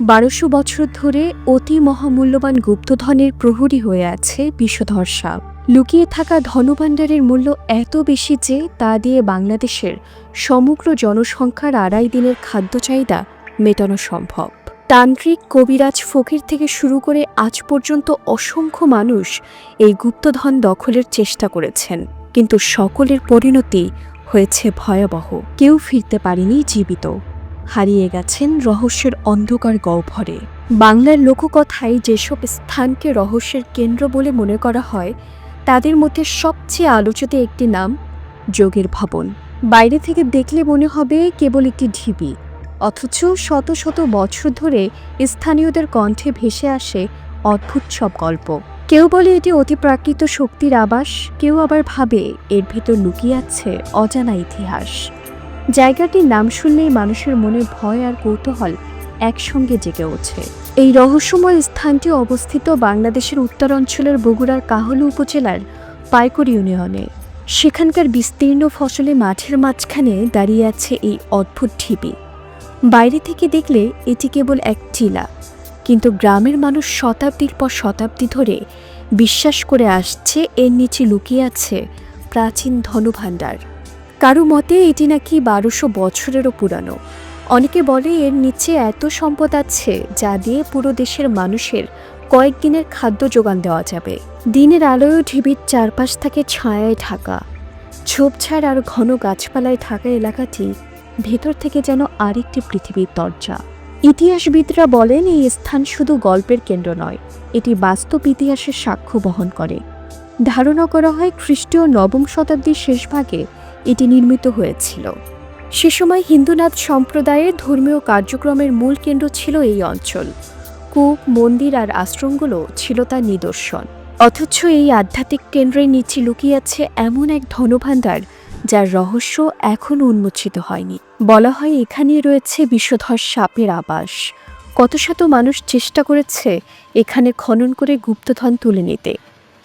বারোশো বছর ধরে অতি মহামূল্যবান গুপ্তধনের প্রহরী হয়ে আছে বিষধর সাপ। লুকিয়ে থাকা ধনভাণ্ডারের মূল্য এত বেশি যে তা দিয়ে বাংলাদেশের সমগ্র জনসংখ্যার আড়াই দিনের খাদ্য চাহিদা মেটানো সম্ভব। তান্ত্রিক কবিরাজ ফকির থেকে শুরু করে আজ পর্যন্ত অসংখ্য মানুষ এই গুপ্তধন দখলের চেষ্টা করেছেন, কিন্তু সকলের পরিণতি হয়েছে ভয়াবহ। কেউ ফিরতে পারেনি জীবিত। হারিয়ে গেছেন রহস্যের অন্ধকার গহ্বরে। বাংলার লোককথায় যেসব স্থানকে রহস্যের কেন্দ্র বলে মনে করা হয়, তাদের মধ্যে সবচেয়ে আলোচিত একটি নাম যোগের ভবন। বাইরে থেকে দেখলে মনে হবে কেবল একটি ঢিবি, অথচ শত শত বছর ধরে স্থানীয়দের কণ্ঠে ভেসে আসে অদ্ভুত সব গল্প। কেউ বলে এটি অতিপ্রাকৃত শক্তির আবাস, কেউ আবার ভাবে এর ভেতর লুকিয়ে আছে অজানা ইতিহাস। জায়গাটির নাম শুনলেই মানুষের মনে ভয় আর কৌতূহল একসঙ্গে জেগে ওঠে। এই রহস্যময় স্থানটি অবস্থিত বাংলাদেশের উত্তরাঞ্চলের বগুড়ার কাহলু উপজেলার পাইকর ইউনিয়নে। সেখানকার বিস্তীর্ণ ফসলে মাঠের মাঝখানে দাঁড়িয়ে আছে এই অদ্ভুত ঢিবি। বাইরে থেকে দেখলে এটি কেবল এক টিলা, কিন্তু গ্রামের মানুষ শতাব্দীর পর শতাব্দী ধরে বিশ্বাস করে আসছে, এর নিচে লুকিয়ে আছে প্রাচীন ধনুভাণ্ডার। কারও মতে এটি নাকি বারোশো বছরেরও পুরানো। অনেকে বলে এর নিচে এত সম্পদ আছে যা দিয়ে পুরো দেশের মানুষের কয়েকদিনের খাদ্য যোগান দেওয়া যাবে। দিনের আলোয় ঢিবির চারপাশ থাকে ছায়ায় ঢাকা। ঝোপঝাড় আর ঘন গাছপালায় থাকা এলাকাটি ভেতর থেকে যেন আরেকটি পৃথিবীর দরজা। ইতিহাসবিদরা বলেন এই স্থান শুধু গল্পের কেন্দ্র নয়, এটি বাস্তব ইতিহাসের সাক্ষ্য বহন করে। ধারণা করা হয় খ্রিস্টীয় নবম শতাব্দীর শেষভাগে এটি নির্মিত হয়েছিল। সে সময় হিন্দুনাথ সম্প্রদায়ের ধর্মীয় কার্যক্রমের মূল কেন্দ্র ছিল এই অঞ্চল। কূপ, মন্দির আর আশ্রমগুলো ছিল তার নিদর্শন। অথচ এই আধ্যাত্মিক কেন্দ্রের নিচে লুকিয়ে এমন এক ধনভাণ্ডার, যার রহস্য এখনও উন্মোচিত হয়নি। বলা হয় এখানেই রয়েছে বিষধর সাপের আবাস। কত শত মানুষ চেষ্টা করেছে এখানে খনন করে গুপ্তধন তুলে নিতে।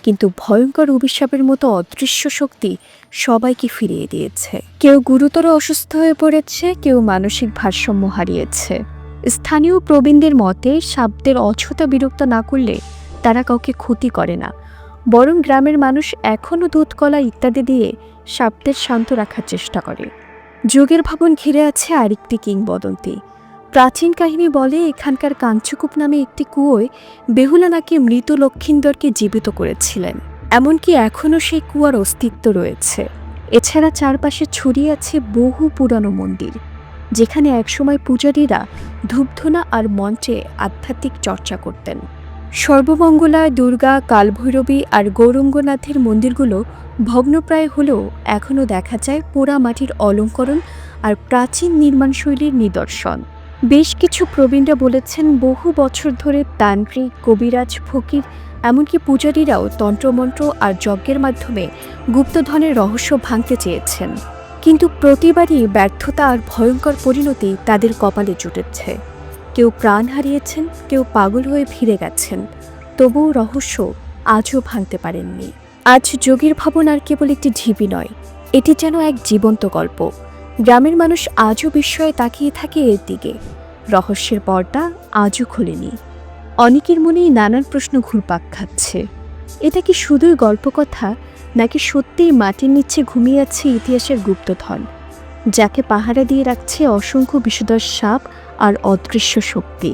কিন্তু ভয়ঙ্কর অভিশাপের মতো অদৃশ্য শক্তি সবাইকে ফিরিয়ে দিয়েছে। কেউ গুরুতর অসুস্থ হয়ে পড়েছে, কেউ মানসিক ভারসাম্য হারিয়েছে। স্থানীয় প্রবীণদের মতে, সাপদের অযথা বিরক্ত না করলে তারা কাউকে ক্ষতি করে না। বরং গ্রামের মানুষ এখনও দুধ, কলা ইত্যাদি দিয়ে সাপদের শান্ত রাখার চেষ্টা করে। যোগের ভবন ঘিরে আছে আরেকটি কিংবদন্তি। প্রাচীন কাহিনী বলে এখানকার কাঞ্চকুপ নামে একটি কুয়োয় বেহুলা নাকি মৃত লক্ষিন্দরকে জীবিত করেছিলেন। এমনকি এখনও সেই কুয়ার অস্তিত্ব রয়েছে। এছাড়া চারপাশে ছড়িয়ে আছে বহু পুরানো মন্দির, যেখানে একসময় পূজারীরা ধূপধুনা আর মঞ্চে আধ্যাত্মিক চর্চা করতেন। সর্বমঙ্গলায় দুর্গা, কালভৈরবী আর গৌরঙ্গনাথের মন্দিরগুলো ভগ্নপ্রায় হলেও এখনও দেখা যায় পোড়া মাটির অলঙ্করণ আর প্রাচীন নির্মাণশৈলীর নিদর্শন। বেশ কিছু প্রবীণরা বলেছেন, বহু বছর ধরে তান্ত্রিক, কবিরাজ, ফকির, এমনকি পূজারীরাও তন্ত্রমন্ত্র আর যজ্ঞের মাধ্যমে গুপ্তধনের রহস্য ভাঙতে চেয়েছেন। কিন্তু প্রতিবারই ব্যর্থতা আর ভয়ঙ্কর পরিণতি তাদের কপালে জুটেছে। কেউ প্রাণ হারিয়েছেন, কেউ পাগল হয়ে ফিরে গেছেন। তবুও রহস্য আজও ভাঙতে পারেননি। আজ যোগীর ভবন আর কেবল একটি ঢিবি নয়, এটি যেন এক জীবন্ত গল্প। গ্রামের মানুষ আজও বিস্ময়ে তাকিয়ে থাকে এর দিকে। রহস্যের পর্দা আজও খোলেনি। অনেকের মনেই নানান প্রশ্ন ঘুরপাক খাচ্ছে। এটা কি শুধুই গল্পকথা, নাকি সত্যিই মাটির নিচে ঘুমিয়ে আছে ইতিহাসের গুপ্তধন, যাকে পাহারা দিয়ে রাখছে অসংখ্য বিষধর সাপ আর অদৃশ্য শক্তি?